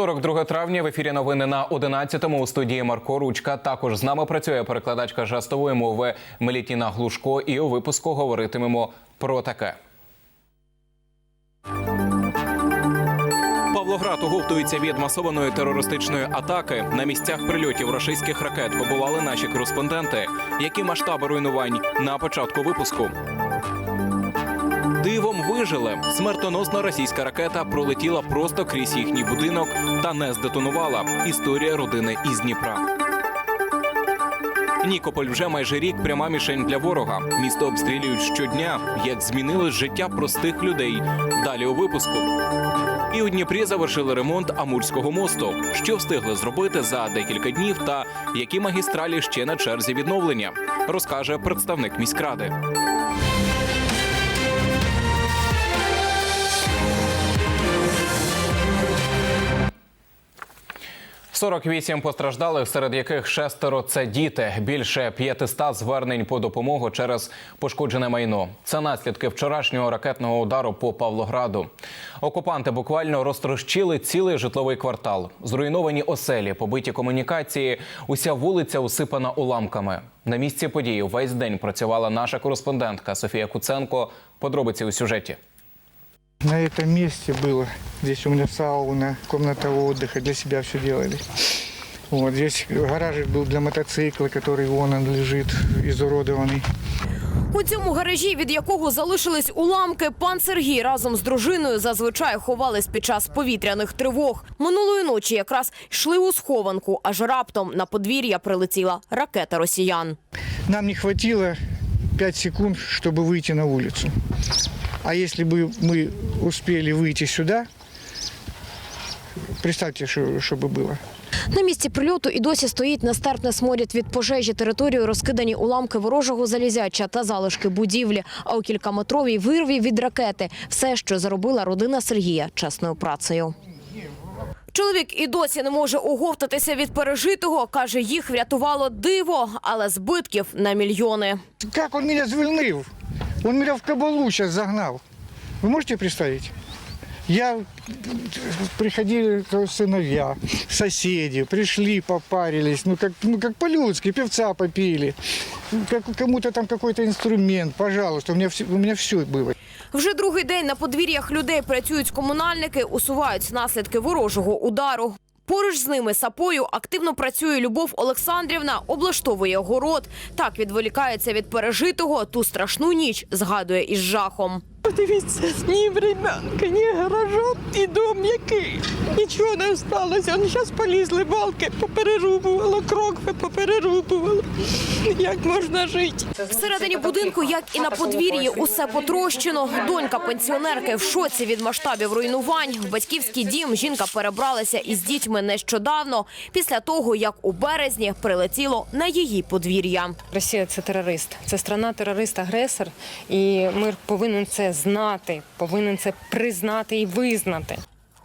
Вівторок, 2 травня, в ефірі новини на 11-му у студії Марко Ручка. Також з нами працює перекладачка жестової мови Мелітіна Глушко. І у випуску говоритимемо про таке. Павлоград оговтується від масованої терористичної атаки. На місцях прильотів рашистських ракет побували наші кореспонденти. Які масштаби руйнувань на початку випуску? Дивом вижили. Смертоносна російська ракета пролетіла просто крізь їхній будинок та не здетонувала. Історія родини із Дніпра. Нікополь вже майже рік пряма мішень для ворога. Місто обстрілюють щодня. Як змінилось життя простих людей. Далі у випуску. І у Дніпрі завершили ремонт Амурського мосту. Що встигли зробити за декілька днів, та які магістралі ще на черзі відновлення, розкаже представник міськради. 48 постраждалих, серед яких шестеро це діти. Більше 500 звернень по допомогу через пошкоджене майно. Це наслідки вчорашнього ракетного удару по Павлограду. Окупанти буквально розтрощили цілий житловий квартал. Зруйновані оселі, побиті комунікації. Уся вулиця усипана уламками. На місці події весь день працювала наша кореспондентка Софія Куценко. Подробиці у сюжеті. На этом месте было. Здесь у меня сауна, комната отдыха, для себя все делали. Вот здесь гаражик был для мотоцикла, который вон он лежит, изуродованный. У цьому гаражі, від якого залишились уламки, пан Сергій разом з дружиною зазвичай ховались під час повітряних тривог. Минулої ночі якраз йшли у схованку, аж раптом на подвір'я прилетіла ракета росіян. Нам не хватило 5 секунд, чтобы выйти на улицу. А если бы мы успели выйти сюда, представьте, что, что бы было. На місці прильоту і досі стоїть нестерпне сморід від пожежі територію, розкидані уламки ворожого залізяча та залишки будівлі. А у кількаметровій вирві від ракети все, що заробила родина Сергія чесною працею. Чоловік і досі не може оговтатися від пережитого. каже, їх врятувало диво, але збитків на мільйони. Как он меня звільнив? Он меня в кабалу сейчас загнал. Вы можете представить? Я приходили то сыновья, соседи, пришли, попарились, ну как, ну как по-людски, певца попили, как кому-то там какой-то инструмент, пожалуйста, у меня, все, у меня все было. Вже другий день на подвір'ях людей працюють комунальники, усувають наслідки ворожого удару. Поруч з ними сапою активно працює Любов Олександрівна, облаштовує город. Так відволікається від пережитого ту страшну ніч, згадує із жахом. Подивіться, ні времянка, ні гаража, і дом який. Нічого не сталося. Ну, зараз полізли балки, поперерубувало, крокви поперерубувало. Як можна жити? Всередині будинку, як і на подвір'ї, усе потрощено. Донька пенсіонерки в шоці від масштабів руйнувань. В батьківський дім жінка перебралася із дітьми нещодавно, після того, як у березні прилетіло на її подвір'я. Росія це терорист, це страна терорист-агресор, і мир повинен це знати, повинен це признати і визнати.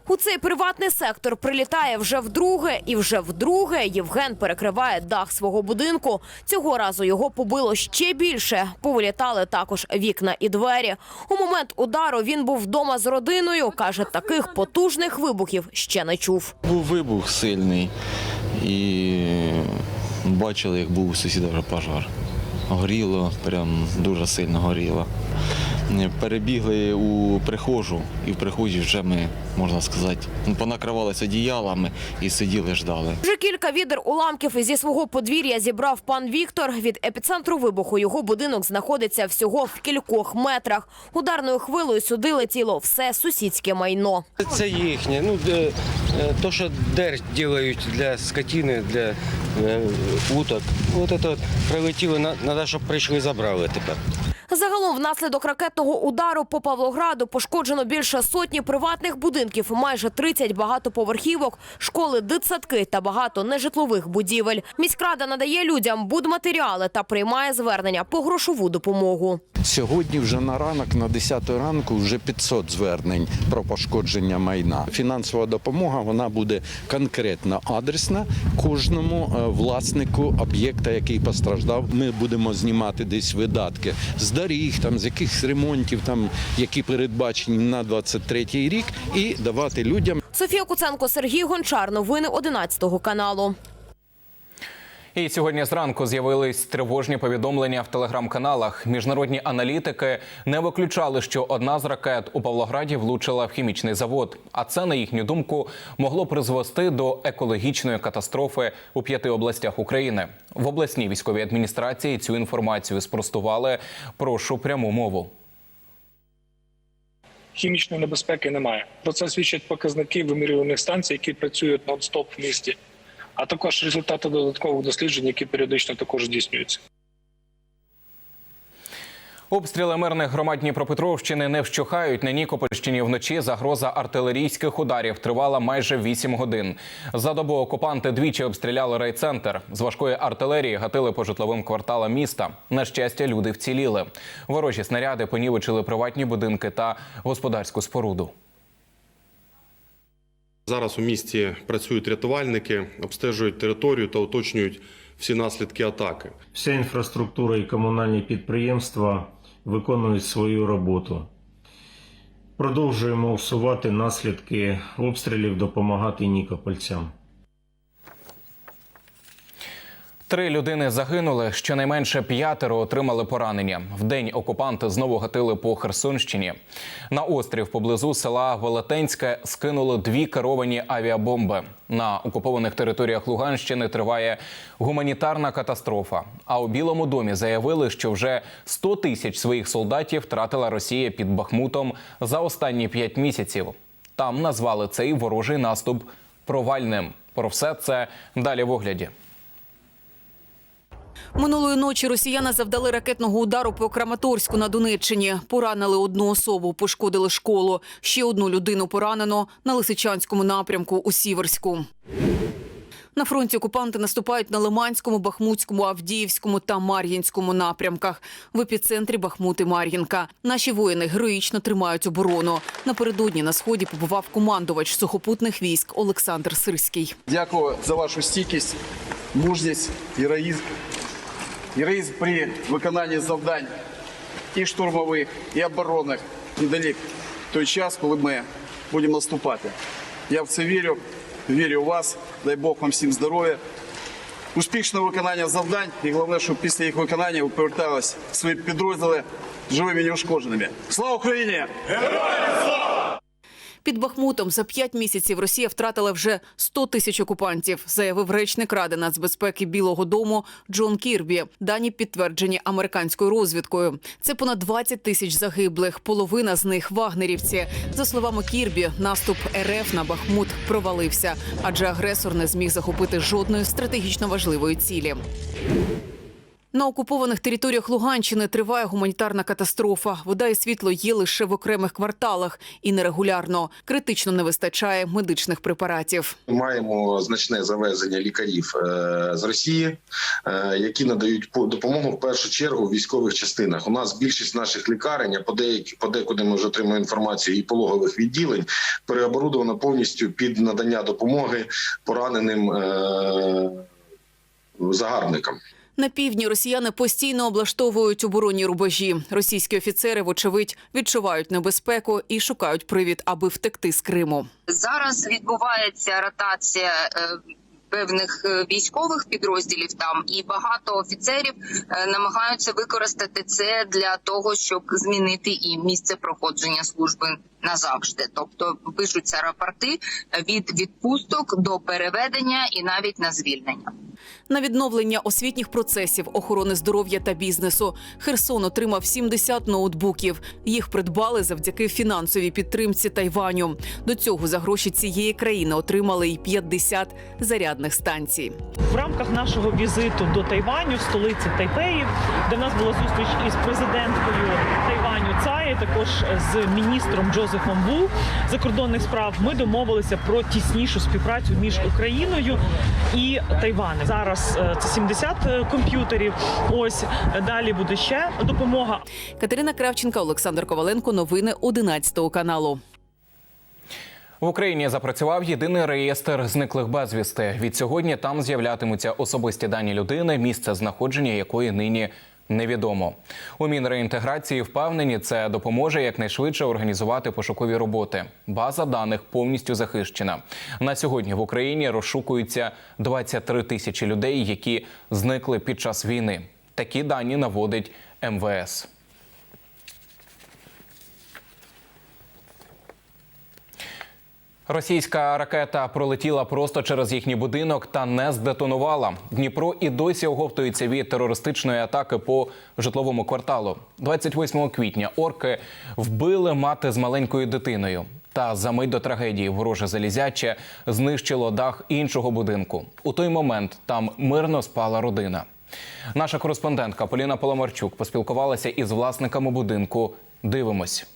У цей приватний сектор прилітає вже вдруге, і вже вдруге Євген перекриває дах свого будинку. Цього разу його побило ще більше. Повилітали також вікна і двері. У момент удару він був вдома з родиною. каже, таких потужних вибухів ще не чув. Був вибух сильний і бачили, як був у сусіда вже пожар. Горіло, прям дуже сильно горіло. Перебігли у прихожу, і в прихожі вже ми, можна сказати, ну, понакривалися одіялами і сиділи, ждали. Вже кілька відер уламків зі свого подвір'я зібрав пан Віктор. Від епіцентру вибуху його будинок знаходиться всього в кількох метрах. Ударною хвилою сюди летіло все сусідське майно. Це їхнє. Ну, е, то, що дерть роблять для скотини, для е, уток. От це от прилетіло, треба, щоб прийшли і забрали тепер. Загалом, внаслідок ракетного удару по Павлограду пошкоджено більше сотні приватних будинків, майже 30 багатоповерхівок, школи, дитсадки та багато нежитлових будівель. Міськрада надає людям будматеріали та приймає звернення по грошову допомогу. Сьогодні вже на ранок, на 10 ранку, вже 500 звернень про пошкодження майна. Фінансова допомога вона буде конкретно адресна кожному е, власнику об'єкта, який постраждав. Ми будемо знімати десь видатки з доріг, там з якихось ремонтів, там які передбачені на 23 рік, і давати людям. Софія Куценко, Сергій Гончар. Новини 11 каналу. І сьогодні зранку з'явились тривожні повідомлення в телеграм-каналах. Міжнародні аналітики не виключали, що одна з ракет у Павлограді влучила в хімічний завод. А це, на їхню думку, могло призвести до екологічної катастрофи у п'яти областях України. В обласній військовій адміністрації цю інформацію спростували. Прошу пряму мову. хімічної небезпеки немає. Про це свідчать показники вимірюваних станцій, які працюють нон-стоп в місті, а також результати додаткових досліджень, які періодично також здійснюються. Обстріли мирних громад Дніпропетровщини не вщухають. На Нікопольщині вночі загроза артилерійських ударів тривала майже 8 годин. За добу окупанти двічі обстріляли райцентр. З важкої артилерії гатили по житловим кварталам міста. На щастя, люди вціліли. Ворожі снаряди понівечили приватні будинки та господарську споруду. Зараз у місті працюють рятувальники, обстежують територію та уточнюють всі наслідки атаки. Вся інфраструктура і комунальні підприємства виконують свою роботу. Продовжуємо усувати наслідки обстрілів, допомагати нікопольцям. Три людини загинули, щонайменше п'ятеро отримали поранення. Вдень окупанти знову гатили по Херсонщині. На острів поблизу села Велетенське скинули дві керовані авіабомби. На окупованих територіях Луганщини триває гуманітарна катастрофа. А у Білому домі заявили, що вже 100 тисяч своїх солдатів втратила Росія під Бахмутом за останні п'ять місяців. Там назвали цей ворожий наступ провальним. Про все це далі в огляді. Минулої ночі росіяни завдали ракетного удару по Краматорську на Донеччині. Поранили одну особу, пошкодили школу. Ще одну людину поранено на Лисичанському напрямку у Сіверську. На фронті окупанти наступають на Лиманському, Бахмутському, Авдіївському та Мар'їнському напрямках. В епіцентрі Бахмут і Мар'їнка. Наші воїни героїчно тримають оборону. Напередодні на сході побував командувач сухопутних військ Олександр Сирський. Дякую за вашу стійкість, мужність, героїзм. Героїзм при виконанні завдань і штурмових, і оборонних недалік той час, коли ми будемо наступати. Я в це вірю, вірю в вас. Дай Бог вам всім здоров'я, успішного виконання завдань і головне, щоб після їх виконання ви повертались в свої підрозділи живими і неушкодженими. Слава Україні! Під Бахмутом за п'ять місяців Росія втратила вже 100 тисяч окупантів, заявив речник Ради нацбезпеки Білого Дому Джон Кірбі. Дані підтверджені американською розвідкою. Це понад 20 тисяч загиблих. Половина з них вагнерівці. За словами Кірбі, наступ РФ на Бахмут провалився, адже агресор не зміг захопити жодної стратегічно важливої цілі. На окупованих територіях Луганщини триває гуманітарна катастрофа. Вода і світло є лише в окремих кварталах і нерегулярно. Критично не вистачає медичних препаратів. Маємо значне завезення лікарів е, з Росії, е, які надають по- допомогу в першу чергу в військових частинах. У нас більшість наших лікарень, а подеякі подекуди ми вже отримуємо інформацію і пологових відділень, переоборудовано повністю під надання допомоги пораненим е, загарбникам. На півдні росіяни постійно облаштовують оборонні рубежі. Російські офіцери, вочевидь, відчувають небезпеку і шукають привід, аби втекти з Криму. Зараз відбувається ротація е, певних е, військових підрозділів там, і багато офіцерів е, намагаються використати це для того, щоб змінити і місце проходження служби назавжди. Тобто пишуться рапорти від відпусток до переведення і навіть на звільнення. На відновлення освітніх процесів, охорони здоров'я та бізнесу Херсон отримав 70 ноутбуків. Їх придбали завдяки фінансовій підтримці Тайваню. До цього за гроші цієї країни отримали й 50 зарядних станцій. В рамках нашого візиту до Тайваню, столиці Тайпеї, де в нас була зустріч із президенткою Тайваню Також з міністром Джозефом Ву закордонних справ, ми домовилися про тіснішу співпрацю між Україною і Тайванем. Зараз е, це 70 комп'ютерів. Ось е, далі буде ще допомога. Катерина Кравченка, Олександр Коваленко. Новини 11 каналу. В Україні запрацював єдиний реєстр зниклих безвісти. Від сьогодні там з'являтимуться особисті дані людини, місце знаходження якої нині Невідомо у Мінреінтеграції впевнені, це допоможе якнайшвидше організувати пошукові роботи. База даних повністю захищена. На сьогодні в Україні розшукуються 23 тисячі людей, які зникли під час війни. Такі дані наводить МВС. Російська ракета пролетіла просто через їхній будинок та не здетонувала. Дніпро і досі оговтується від терористичної атаки по житловому кварталу. 28 квітня орки вбили мати з маленькою дитиною. Та за мить до трагедії вороже залізяче знищило дах іншого будинку. У той момент там мирно спала родина. Наша кореспондентка Поліна Поломарчук поспілкувалася із власниками будинку. Дивимось.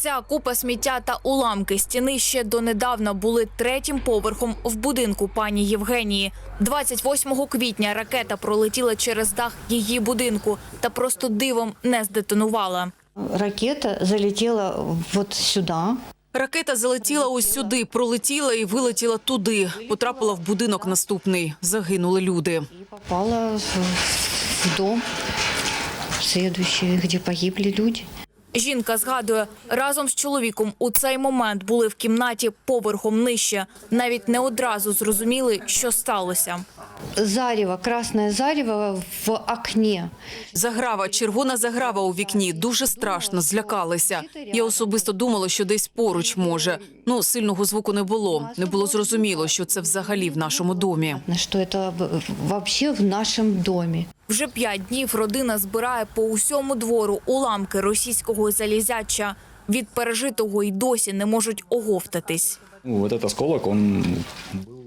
Ця купа сміття та уламки стіни ще донедавна були третім поверхом в будинку пані Євгенії. 28 квітня ракета пролетіла через дах її будинку та просто дивом не здетонувала. Ракета залетела вот сюда. Ракета залетіла ось сюди, пролетіла і вилетіла туди. Потрапила в будинок наступний. Загинули люди. попала в, в дом где погибли люди. Жінка згадує, разом з чоловіком у цей момент були в кімнаті поверхом нижче. Навіть не одразу зрозуміли, що сталося. Зарево, красное зарево в окне. Заграва, червона заграва у вікні. Дуже страшно, злякалися. Я особисто думала, що десь поруч може. Ну, сильного звуку не було. Не було зрозуміло, що це взагалі в нашому домі. Что это в- вообще в нашем доме. Вже п'ять днів родина збирає по усьому двору уламки російського залізяча. Від пережитого й досі не можуть оговтатись. Ну, вот этот осколок, он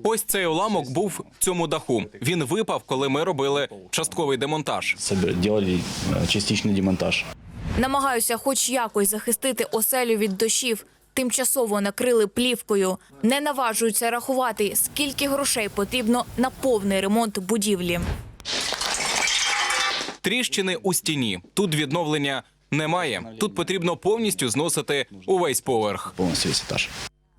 Ось цей уламок був в цьому даху. Він випав, коли ми робили частковий демонтаж. собер- делали э, частичный демонтаж. Намагаюся хоч якось захистити оселю від дощів. Тимчасово накрили плівкою. Не наважуються рахувати, скільки грошей потрібно на повний ремонт будівлі. Тріщини у стіні. Тут відновлення немає. Тут потрібно повністю зносити увесь поверх. Повністю весь этаж.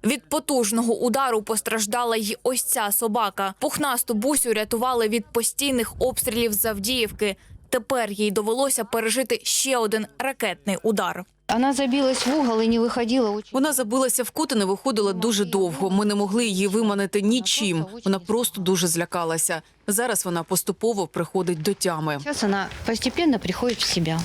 Від потужного удару постраждала й ось ця собака. Пухнасту бусю рятували від постійних обстрілів з Авдіївки. Тепер їй довелося пережити ще один ракетний удар. Она забилась в угол и не выходила. Очень- Вона забилася в кут і не виходила дуже довго. Ми не могли її виманити нічим. Вона просто дуже злякалася. Зараз вона поступово приходить до тями. Сейчас она постепенно приходит в себя.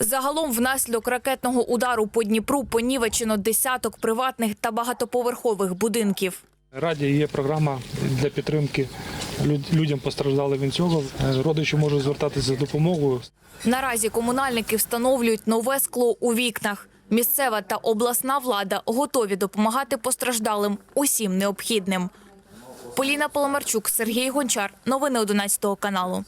Загалом, внаслідок ракетного удару по Дніпру понівечено десяток приватних та багатоповерхових будинків. Раді є програма для підтримки людям постраждалим від цього. Е, Родичі можуть звертатися за допомогою. Наразі комунальники встановлюють нове скло у вікнах. Місцева та обласна влада готові допомагати постраждалим усім необхідним. Поліна Поломарчук, Сергій Гончар. Новини 11 каналу.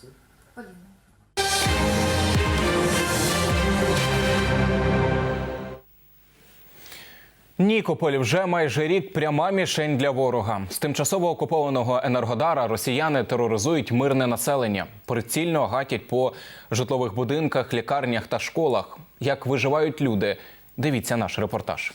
Нікополь вже майже рік пряма мішень для ворога. З тимчасово окупованого енергодара росіяни тероризують мирне населення, прицільно гатять по житлових будинках, лікарнях та школах. Як виживають люди? Дивіться наш репортаж.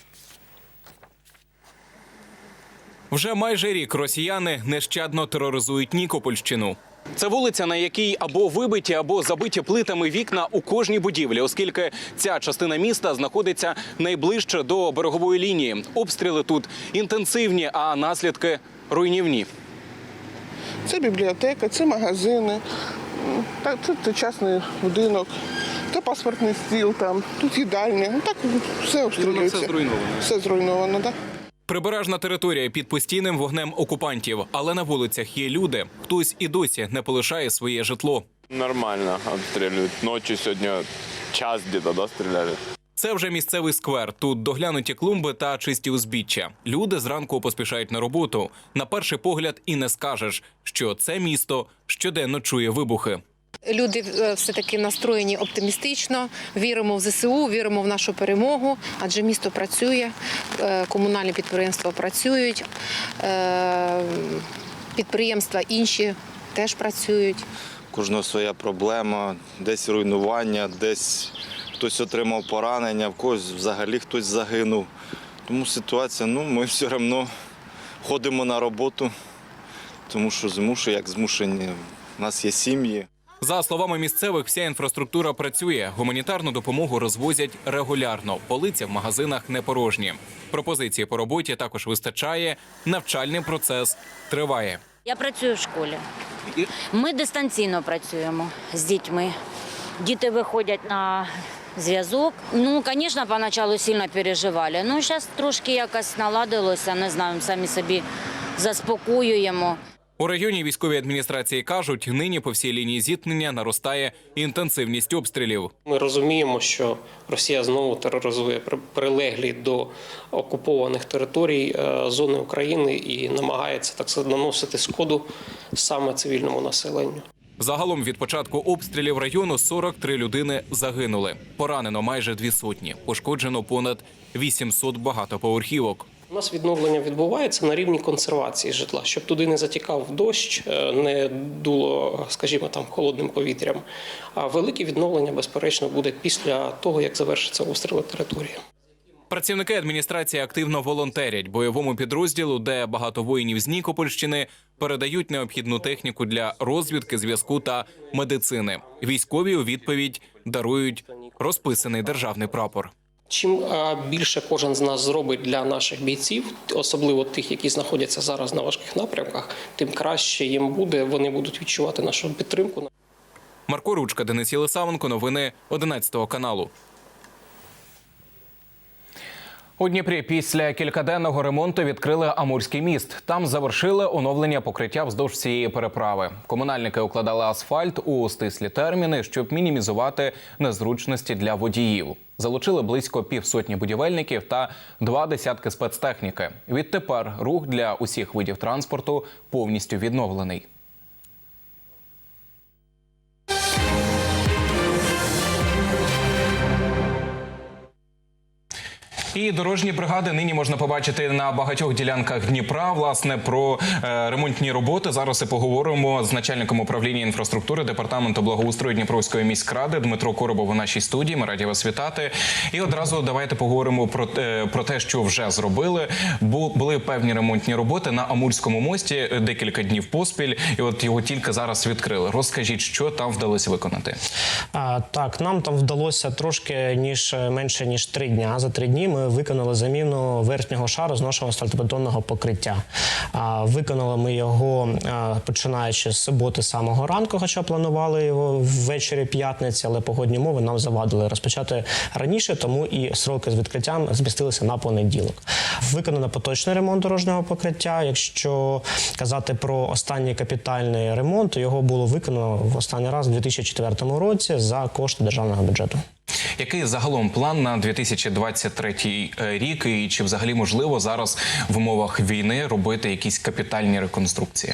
Вже майже рік росіяни нещадно тероризують Нікопольщину. Це вулиця, на якій або вибиті, або забиті плитами вікна у кожній будівлі, оскільки ця частина міста знаходиться найближче до берегової лінії. Обстріли тут інтенсивні, а наслідки руйнівні. Це бібліотека, це магазини, це, частний будинок, це паспортний стіл, там, тут їдальня. Ну так все обстрілюється. все зруйновано. Все зруйновано, так. Прибережна територія під постійним вогнем окупантів, але на вулицях є люди. Хтось і досі не полишає своє житло. Нормально обстреливают. Ночью сегодня час где-то, да, стреляли? Це вже місцевий сквер. Тут доглянуті клумби та чисті узбіччя. Люди зранку поспішають на роботу. На перший погляд і не скажеш, що це місто щоденно чує вибухи. Люди е, все таки настроєні оптимістично. Віримо в ЗСУ, віримо в нашу перемогу, адже місто працює, е, комунальні підприємства працюють, е, підприємства інші теж працюють. кожного своя проблема, десь руйнування, десь хтось отримав поранення, в когось взагалі хтось загинув. Тому ситуація, ну, ми все одно ходимо на роботу, тому що змушує, як змушені. У нас є сім'ї. За словами місцевих, вся інфраструктура працює. Гуманітарну допомогу розвозять регулярно. Полиця в магазинах не порожні. Пропозиції по роботі також вистачає. Навчальний процес триває. Я працюю в школі. Ми дистанційно працюємо з дітьми. Діти виходять на зв'язок. Ну, звісно, поначалу сильно переживали. Ну, зараз трошки якось наладилося, не знаю, самі собі заспокоюємо. У районі військовій адміністрації кажуть, нині по всій лінії зіткнення наростає інтенсивність обстрілів. Ми розуміємо, що Росія знову тероризує при- прилеглі до окупованих територій е, зони України і намагається так сказати, наносити шкоду саме цивільному населенню. Загалом від початку обстрілів району 43 людини загинули. Поранено майже дві сотні. Пошкоджено понад 800 багатоповерхівок. У нас відновлення відбувається на рівні консервації житла, щоб туди не затікав дощ, е, не дуло, скажімо, там холодним повітрям. А велике відновлення, безперечно, буде після того, як завершиться обстріли території. Працівники адміністрації активно волонтерять бойовому підрозділу, де багато воїнів з Нікопольщини передають необхідну техніку для розвідки, зв'язку та медицини. Військові у відповідь дарують розписаний державний прапор. Чим е, більше кожен з нас зробить для наших бійців, особливо тих, які знаходяться зараз на важких напрямках, тим краще їм буде. Вони будуть відчувати нашу підтримку. Марко Ручка, Денис Єлисавенко. Новини 11 каналу. У Дніпрі після кількаденного ремонту відкрили Амурський міст. Там завершили оновлення покриття вздовж цієї переправи. Комунальники укладали асфальт у стислі терміни, щоб мінімізувати незручності для водіїв. Залучили близько півсотні будівельників та два десятки спецтехніки. Відтепер рух для усіх видів транспорту повністю відновлений. І дорожні бригади нині можна побачити на багатьох ділянках Дніпра. Власне про е, ремонтні роботи зараз і поговоримо з начальником управління інфраструктури департаменту благоустрою Дніпровської міськради Дмитро Коробов у нашій студії. Ми раді вас вітати. І одразу давайте поговоримо про, те- про те, що вже зробили. Бу, були певні ремонтні роботи на Амурському мості е, декілька днів поспіль, і от його тільки зараз відкрили. Розкажіть, що там вдалося виконати. А, так, нам там вдалося трошки ніж менше ніж три дня. За три дні ми виконали заміну верхнього шару з нашого асфальтобетонного покриття. Виконали ми його починаючи з суботи самого ранку, хоча планували його ввечері п'ятниці, але погодні умови нам завадили розпочати раніше, тому і сроки з відкриттям змістилися на понеділок. Виконано поточний ремонт дорожнього покриття. Якщо казати про останній капітальний ремонт, його було виконано в останній раз у 2004 році за кошти державного бюджету. Який загалом план на 2023 рік, і чи взагалі можливо зараз в умовах війни робити якісь капітальні реконструкції?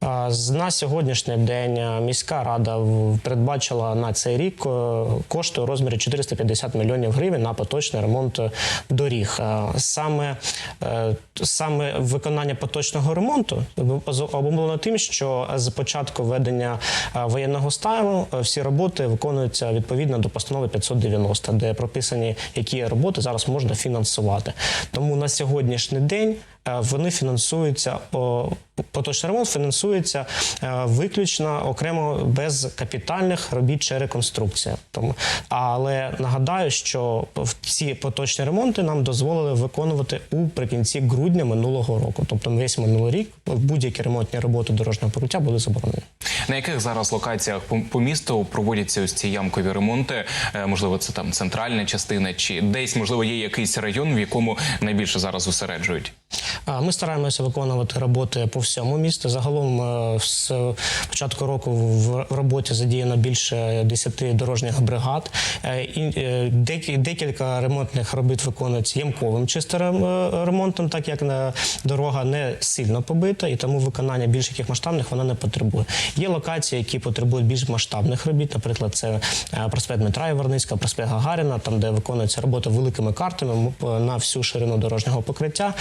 На сьогоднішній день міська рада передбачила на цей рік е, кошти у розмірі 450 мільйонів гривень на поточний ремонт доріг. Саме, е, саме виконання поточного ремонту обумовлено тим, що з початку введення е, воєнного стану всі роботи виконуються відповідно до постанови 590, де прописані, які роботи зараз можна фінансувати. Тому на сьогоднішній день вони фінансуються поточний ремонт фінансується е, виключно окремо без капітальних робіт чи реконструкція. Тому але нагадаю, що ці поточні ремонти нам дозволили виконувати у прикінці грудня минулого року. Тобто весь минулий рік будь-які ремонтні роботи дорожнього покриття були заборонені. На яких зараз локаціях по, по місту проводяться ось ці ямкові ремонти? Е, Можливо, це там центральна частина, чи десь можливо є якийсь район, в якому найбільше зараз зосереджують? Ми стараємося виконувати роботи по всьому місту. Загалом е, з початку року в роботі задіяно більше 10 дорожніх бригад. Е, І е, декілька ремонтних робіт виконується ямковим чисто рем- ремонтом, так як дорога не сильно побита, і тому виконання більш яких масштабних вона не потребує. Є локації, які потребують більш масштабних робіт. Наприклад, це проспект Дмитра Яворницького, проспект Гагаріна, там де виконується робота великими картами на всю ширину дорожнього покриття.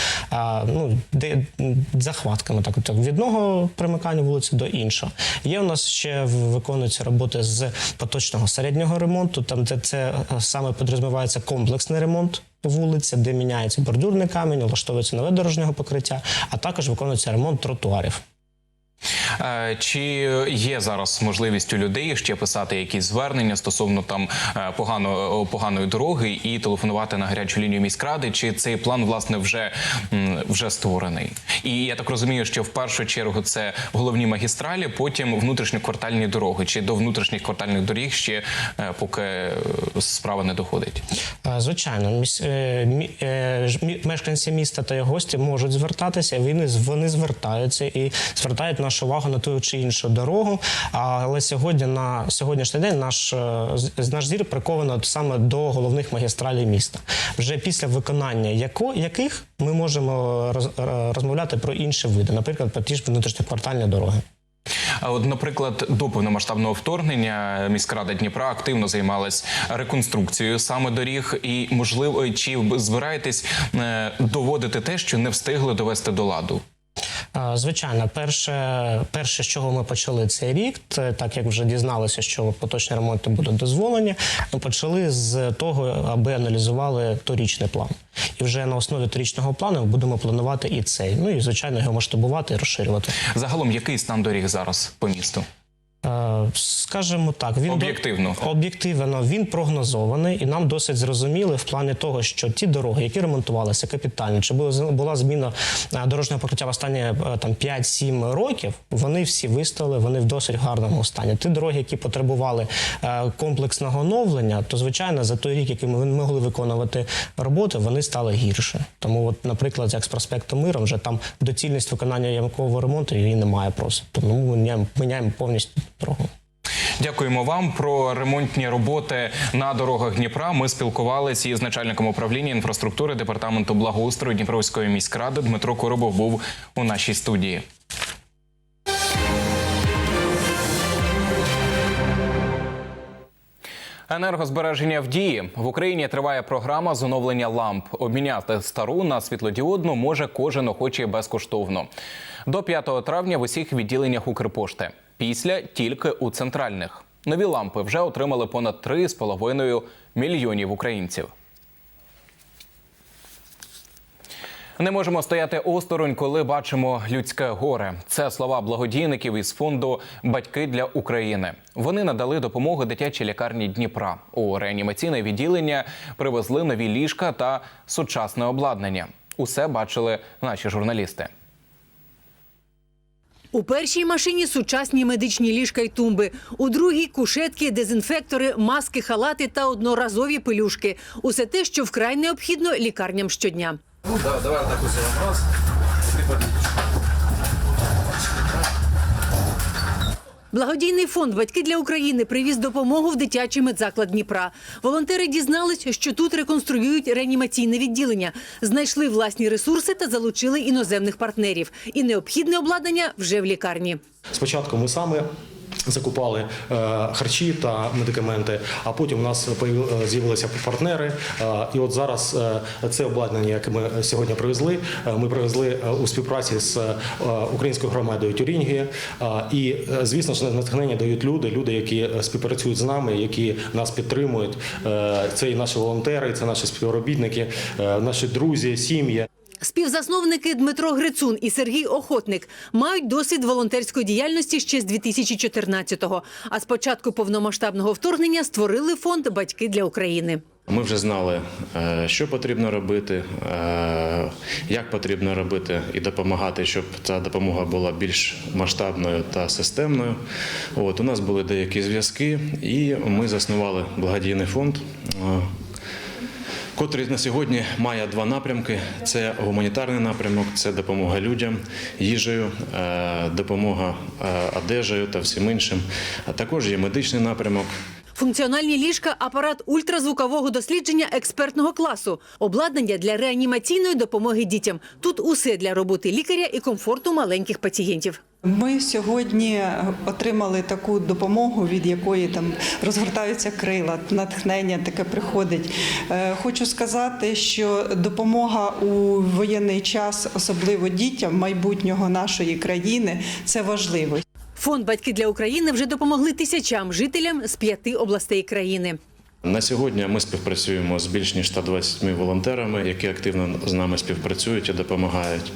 Ну, де, захватками, так, так від одного примикання вулиці до іншого. Є у нас ще виконуються роботи з поточного середнього ремонту, там де це е, саме підрозумівається комплексний ремонт. вулиці, де міняється бордюрний камінь, влаштовується нове дорожнього покриття, а також виконується ремонт тротуарів. Е, Чи є зараз можливість у людей ще писати якісь звернення стосовно там е, погано, поганої дороги і телефонувати на гарячу лінію міськради? Чи цей план власне вже, вже створений? І я так розумію, що в першу чергу це головні магістралі, потім внутрішньоквартальні дороги. Чи до внутрішніх квартальних доріг ще е, поки справа не доходить? Звичайно, мешканці міста та його гості можуть звертатися. Вони вони звертаються і звертають нашу увагу на ту чи іншу дорогу. Але сьогодні на сьогоднішній день наш е, наш зір приковано саме до головних магістралей міста. Вже після виконання яко, яких ми можемо роз- е, розмовляти про інші види, наприклад, про ті ж внутрішньоквартальні дороги. А от, наприклад, до повномасштабного вторгнення міськрада Дніпра активно займалась реконструкцією саме доріг. І можливо, чи збираєтесь е, доводити те, що не встигли довести до ладу? Звичайно, перше, перше, з чого ми почали цей рік, так як вже дізналися, що поточні ремонти будуть дозволені. Ми почали з того, аби аналізували торічний план. І вже на основі торічного плану будемо планувати і цей. Ну і звичайно його масштабувати і розширювати. Загалом, який стан доріг зараз по місту? Е, Скажімо так, він до- Об'єктивно. об'єктивно він прогнозований, і нам досить зрозуміли в плані того, що ті дороги, які ремонтувалися капітально, чи була, зміна е, дорожнього покриття в останні е, там 5-7 років, вони всі виставили, вони в досить гарному стані. Ті дороги, які потребували комплексного оновлення, то звичайно за той рік, який ми могли виконувати роботи, вони стали гірше. Тому, от, наприклад, як з проспекту Миром, вже там доцільність виконання ямкового ремонту її немає просто. Тому ми міняємо повністю дорогу. Дякуємо вам про ремонтні роботи на дорогах Дніпра. Ми спілкувалися із начальником управління інфраструктури департаменту благоустрою Дніпровської міськради. Дмитро Коробов був у нашій студії. Енергозбереження в дії в Україні триває програма з оновлення ламп. Обміняти стару на світлодіодну може кожен охочий безкоштовно. До 5 травня в усіх відділеннях Укрпошти. Після тільки у центральних. Нові лампи вже отримали понад 3,5 мільйонів українців. Не можемо стояти осторонь, коли бачимо людське горе. Це слова благодійників із фонду Батьки для України. Вони надали допомогу дитячій лікарні Дніпра. У реанімаційне відділення привезли нові ліжка та сучасне обладнання. Усе бачили наші журналісти. У першій машині сучасні медичні ліжка й тумби. У другій кушетки, дезінфектори, маски, халати та одноразові пилюшки. Усе те, що вкрай необхідно лікарням щодня. Ну, давай, давай так ось раз. Благодійний фонд Батьки для України привіз допомогу в дитячий медзаклад Дніпра. Волонтери дізнались, що тут реконструюють реанімаційне відділення, знайшли власні ресурси та залучили іноземних партнерів. І необхідне обладнання вже в лікарні. Спочатку ми саме закупали е, харчі та медикаменти, а потім у нас е, з'явилися партнери. Е, і от зараз це обладнання, яке ми сьогодні привезли, ми привезли у співпраці з українською громадою Тюрінгії. І, звісно ж, натхнення дають люди, люди, які співпрацюють з нами, які нас підтримують. Це і наші волонтери, це наші співробітники, наші друзі, сім'ї. Співзасновники Дмитро Грицун і Сергій Охотник мають досвід волонтерської діяльності ще з 2014-го. А з початку повномасштабного вторгнення створили фонд Батьки для України. Ми вже знали, е, що потрібно робити, е, як потрібно робити і допомагати, щоб ця допомога була більш масштабною та системною. От у нас були деякі зв'язки, і ми заснували благодійний фонд. Котрий на сьогодні має два напрямки: це гуманітарний напрямок, це допомога людям, їжею, е, допомога е, одежею та всім іншим. А також є медичний напрямок, Функціональні ліжка, апарат ультразвукового дослідження експертного класу, обладнання для реанімаційної допомоги дітям. Тут усе для роботи лікаря і комфорту маленьких пацієнтів. Ми сьогодні отримали таку допомогу, від якої там розгортаються крила, натхнення таке приходить. Е, Хочу сказати, що допомога у воєнний час, особливо дітям майбутнього нашої країни, це важливо. Фонд Батьки для України вже допомогли тисячам жителям з п'яти областей країни. На сьогодні ми співпрацюємо з більш ніж 120 волонтерами, які активно з нами співпрацюють і допомагають.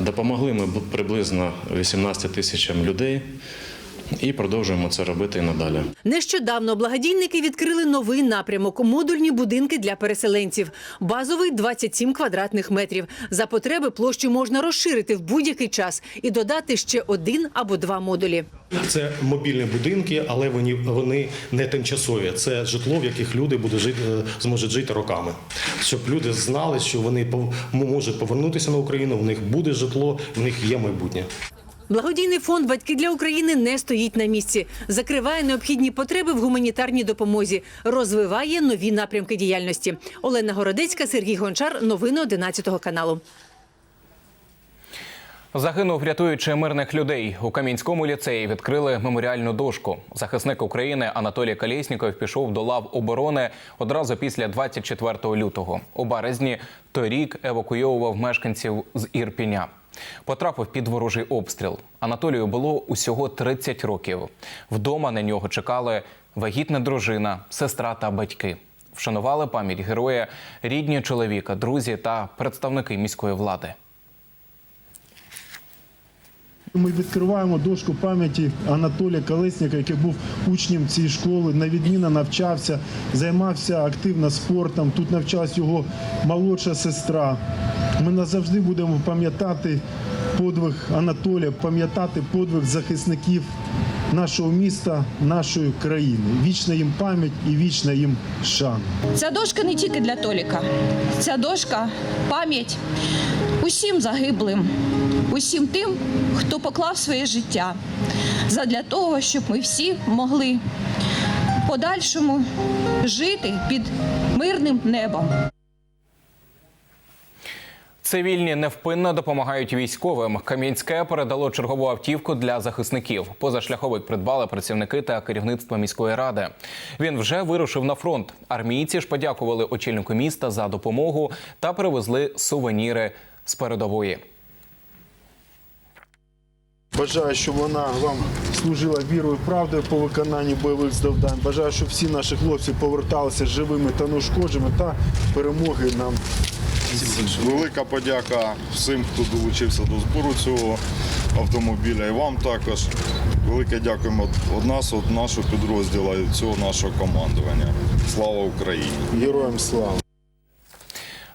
Допомогли ми приблизно 18 тисячам людей і продовжуємо це робити і надалі. Нещодавно благодійники відкрили новий напрямок – модульні будинки для переселенців. Базовий – 27 квадратних метрів. За потреби площу можна розширити в будь-який час і додати ще один або два модулі. Це мобільні будинки, але вони, вони не тимчасові. Це житло, в яких люди будуть жити, е, зможуть жити роками. Щоб люди знали, що вони можуть повернутися на Україну, в них буде житло, в них є майбутнє. Благодійний фонд «Батьки для України» не стоїть на місці. Закриває необхідні потреби в гуманітарній допомозі. Розвиває нові напрямки діяльності. Олена Городецька, Сергій Гончар. Новини 11 каналу. Загинув, рятуючи мирних людей. У Кам'янському ліцеї відкрили меморіальну дошку. Захисник України Анатолій Калєсніков пішов до лав оборони одразу після 24 лютого. У березні торік евакуйовував мешканців з Ірпіня. Потрапив під ворожий обстріл. Анатолію було усього 30 років. Вдома на нього чекали вагітна дружина, сестра та батьки. Вшанували пам'ять героя, рідні чоловіка, друзі та представники міської влади. Ми відкриваємо дошку пам'яті Анатолія Колесника, який був учнем цієї школи, на відмінно навчався, займався активно спортом. Тут навчалась його молодша сестра. Ми назавжди будемо пам'ятати подвиг Анатолія, пам'ятати подвиг захисників нашого міста, нашої країни. Вічна їм пам'ять і вічна їм шана. Ця дошка не тільки для Толіка. Ця дошка пам'ять усім загиблим, усім тим, хто поклав своє життя задля того, щоб ми всі могли подальшому жити під мирним небом. Цивільні невпинно допомагають військовим. Кам'янське передало чергову автівку для захисників. Позашляховик придбали працівники та керівництво міської ради. Він вже вирушив на фронт. Армійці ж подякували очільнику міста за допомогу та привезли сувеніри з передової. Бажаю, щоб вона вам служила вірою правдою по виконанні бойових завдань. Бажаю, щоб всі наші хлопці поверталися живими та неушкодженими та перемоги нам. Велика подяка всім, хто долучився до збору цього автомобіля. І вам також велике дякуємо від нас, від нашого підрозділу і цього нашого командування. Слава Україні! Героям слава!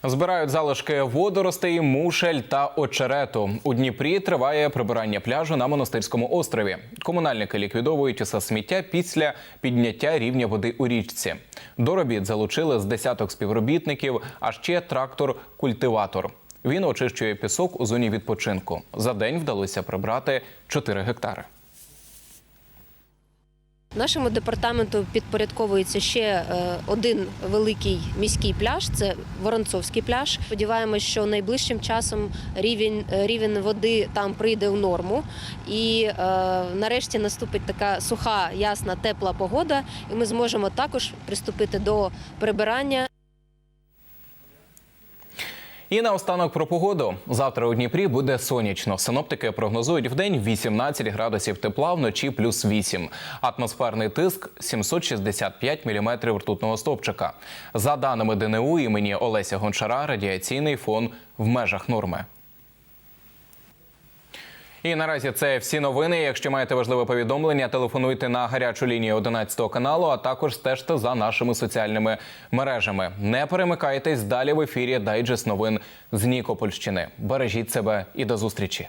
Збирають залишки водоростей, мушель та очерету. У Дніпрі триває прибирання пляжу на монастирському острові. Комунальники ліквідовують усе сміття після підняття рівня води у річці. До робіт залучили з десяток співробітників, а ще трактор-культиватор. Він очищує пісок у зоні відпочинку. За день вдалося прибрати 4 гектари. Нашому департаменту підпорядковується ще е, один великий міський пляж це Воронцовський пляж. Сподіваємось, що найближчим часом рівень, е, рівень води там прийде в норму, і е, нарешті наступить така суха, ясна, тепла погода, і ми зможемо також приступити до прибирання. І наостанок про погоду. Завтра у Дніпрі буде сонячно. Синоптики прогнозують в день 18 градусів тепла, вночі плюс 8. Атмосферний тиск 765 міліметрів ртутного стовпчика. За даними ДНУ імені Олеся Гончара, радіаційний фон в межах норми. І наразі це всі новини. Якщо маєте важливе повідомлення, телефонуйте на гарячу лінію 11 каналу, а також стежте за нашими соціальними мережами. Не перемикайтесь далі в ефірі Дайджест новин з Нікопольщини. Бережіть себе і до зустрічі.